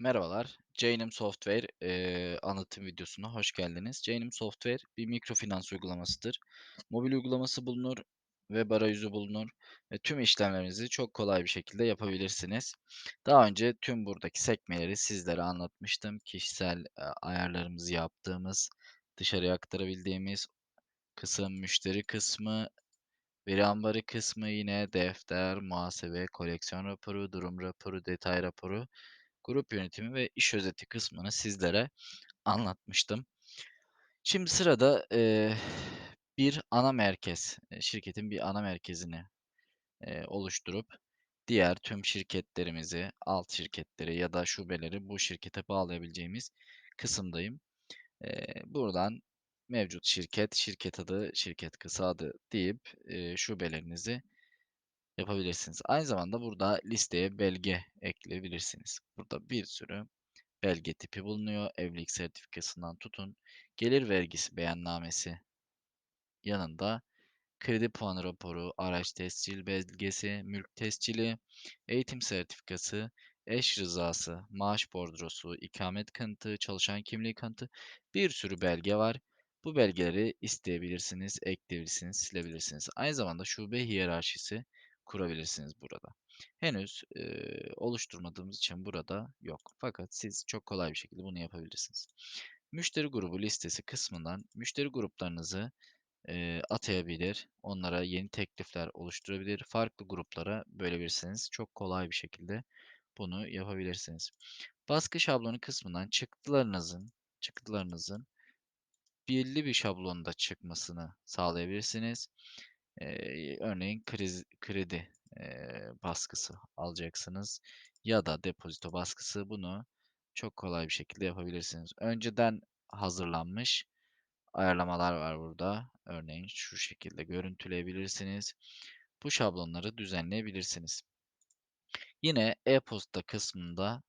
Merhabalar, Jainim Software eee, anlatım videosuna hoş geldiniz. Jainim Software bir mikrofinans uygulamasıdır. Mobil uygulaması bulunur, web arayüzü bulunur ve tüm işlemlerinizi çok kolay bir şekilde yapabilirsiniz. Daha önce tüm buradaki sekmeleri sizlere anlatmıştım. Kişisel e, ayarlarımızı yaptığımız, dışarıya aktarabildiğimiz kısım, müşteri kısmı, veri ambarı kısmı yine defter, muhasebe, koleksiyon raporu, durum raporu, detay raporu grup yönetimi ve iş özeti kısmını sizlere anlatmıştım. Şimdi sırada, eee, bir ana merkez, eee, şirketin bir ana merkezini, eee, oluşturup diğer tüm şirketlerimizi, alt şirketleri ya da şubeleri bu şirkete bağlayabileceğimiz kısımdayım. Eee, buradan mevcut şirket, şirket adı, şirket kısa adı deyip, eee, şubelerinizi yapabilirsiniz. Aynı zamanda burada listeye belge ekleyebilirsiniz. Burada bir sürü belge tipi bulunuyor. Evlilik sertifikasından tutun, gelir vergisi beyannamesi yanında kredi puanı raporu, araç tescil belgesi, mülk tescili, eğitim sertifikası, eş rızası, maaş bordrosu, ikamet kanıtı, çalışan kimliği kanıtı bir sürü belge var. Bu belgeleri isteyebilirsiniz, ekleyebilirsiniz, silebilirsiniz. Aynı zamanda şube hiyerarşisi kurabilirsiniz burada. Henüz eee, oluşturmadığımız için burada yok. Fakat siz çok kolay bir şekilde bunu yapabilirsiniz. Müşteri grubu listesi kısmından müşteri gruplarınızı eee, atayabilir, onlara yeni teklifler oluşturabilir, farklı gruplara bölebilirsiniz. Çok kolay bir şekilde bunu yapabilirsiniz. Baskı şablonu kısmından çıktılarınızın çıktılarınızın belirli bir şablonda çıkmasını sağlayabilirsiniz. Örneğin kriz, kredi eee, baskısı alacaksınız ya da depozito baskısı bunu çok kolay bir şekilde yapabilirsiniz. Önceden hazırlanmış ayarlamalar var burada. Örneğin şu şekilde görüntüleyebilirsiniz. Bu şablonları düzenleyebilirsiniz. Yine e-posta kısmında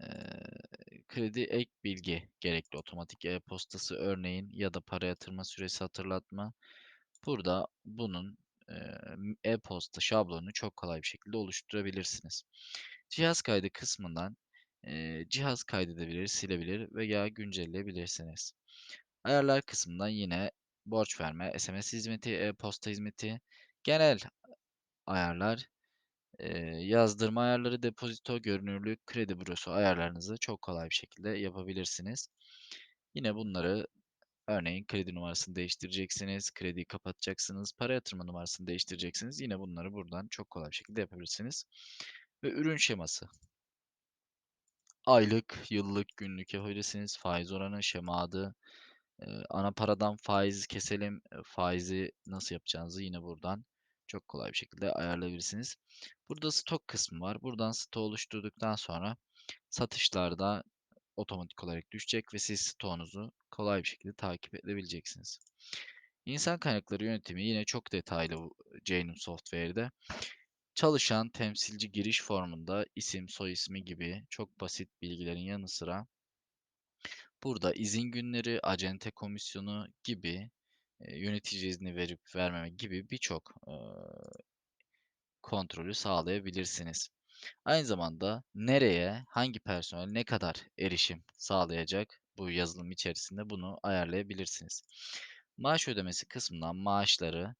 eee, kredi ek bilgi gerekli otomatik e-postası örneğin ya da para yatırma süresi hatırlatma. Burada bunun e-posta şablonunu çok kolay bir şekilde oluşturabilirsiniz. Cihaz kaydı kısmından eee, cihaz kaydedebilir, silebilir veya güncelleyebilirsiniz. Ayarlar kısmından yine borç verme, SMS hizmeti, e-posta hizmeti, genel ayarlar, eee, yazdırma ayarları, depozito, görünürlük, kredi bürosu ayarlarınızı çok kolay bir şekilde yapabilirsiniz. Yine bunları örneğin kredi numarasını değiştireceksiniz, krediyi kapatacaksınız, para yatırma numarasını değiştireceksiniz. Yine bunları buradan çok kolay bir şekilde yapabilirsiniz. Ve ürün şeması. Aylık, yıllık, günlük yapabilirsiniz. Faiz oranı, şema adı, Eee, ana paradan faiz keselim. Faizi nasıl yapacağınızı yine buradan çok kolay bir şekilde ayarlayabilirsiniz. Burada stok kısmı var. Buradan stoğu oluşturduktan sonra satışlarda otomatik olarak düşecek ve siz stoğunuzu kolay bir şekilde takip edebileceksiniz. İnsan kaynakları yönetimi yine çok detaylı bu Jainim Software'de. Çalışan temsilci giriş formunda isim, soy ismi gibi çok basit bilgilerin yanı sıra Burada izin günleri, acente komisyonu gibi, eee, yönetici izni verip vermeme gibi birçok, eee, kontrolü sağlayabilirsiniz. Aynı zamanda nereye, hangi personel ne kadar erişim sağlayacak bu yazılım içerisinde bunu ayarlayabilirsiniz. Maaş ödemesi kısmından maaşları,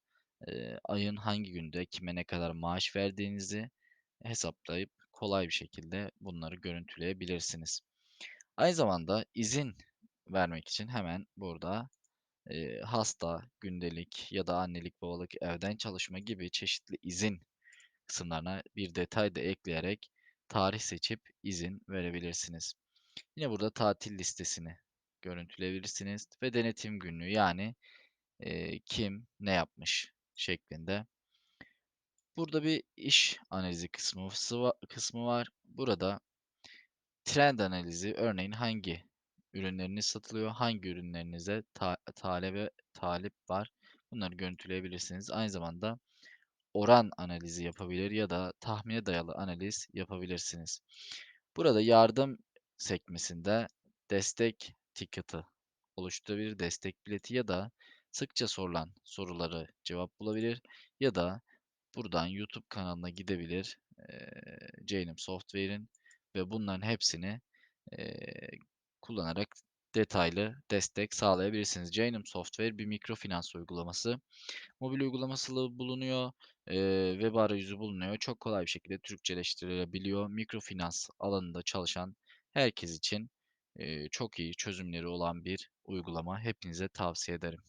eee, ayın hangi günde kime ne kadar maaş verdiğinizi hesaplayıp kolay bir şekilde bunları görüntüleyebilirsiniz. Aynı zamanda izin vermek için hemen burada, eee, hasta, gündelik ya da annelik, babalık, evden çalışma gibi çeşitli izin kısımlarına bir detay da ekleyerek tarih seçip izin verebilirsiniz. Yine burada tatil listesini görüntüleyebilirsiniz ve denetim günlüğü yani, eee, kim ne yapmış şeklinde. Burada bir iş analizi kısmı kısmı var. Burada Trend analizi örneğin hangi ürünleriniz satılıyor, hangi ürünlerinize ta talebe talip var bunları görüntüleyebilirsiniz. Aynı zamanda oran analizi yapabilir ya da tahmine dayalı analiz yapabilirsiniz. Burada yardım sekmesinde destek ticket'ı oluşturabilir, destek bileti ya da sıkça sorulan soruları cevap bulabilir ya da buradan YouTube kanalına gidebilir, eee Jainim Software'in ve bunların hepsini eee, kullanarak detaylı destek sağlayabilirsiniz. Jainim Software bir mikrofinans uygulaması. Mobil uygulaması bulunuyor, eee, web arayüzü bulunuyor. Çok kolay bir şekilde Türkçeleştirilebiliyor. Mikrofinans alanında çalışan herkes için, eee, çok iyi çözümleri olan bir uygulama. Hepinize tavsiye ederim.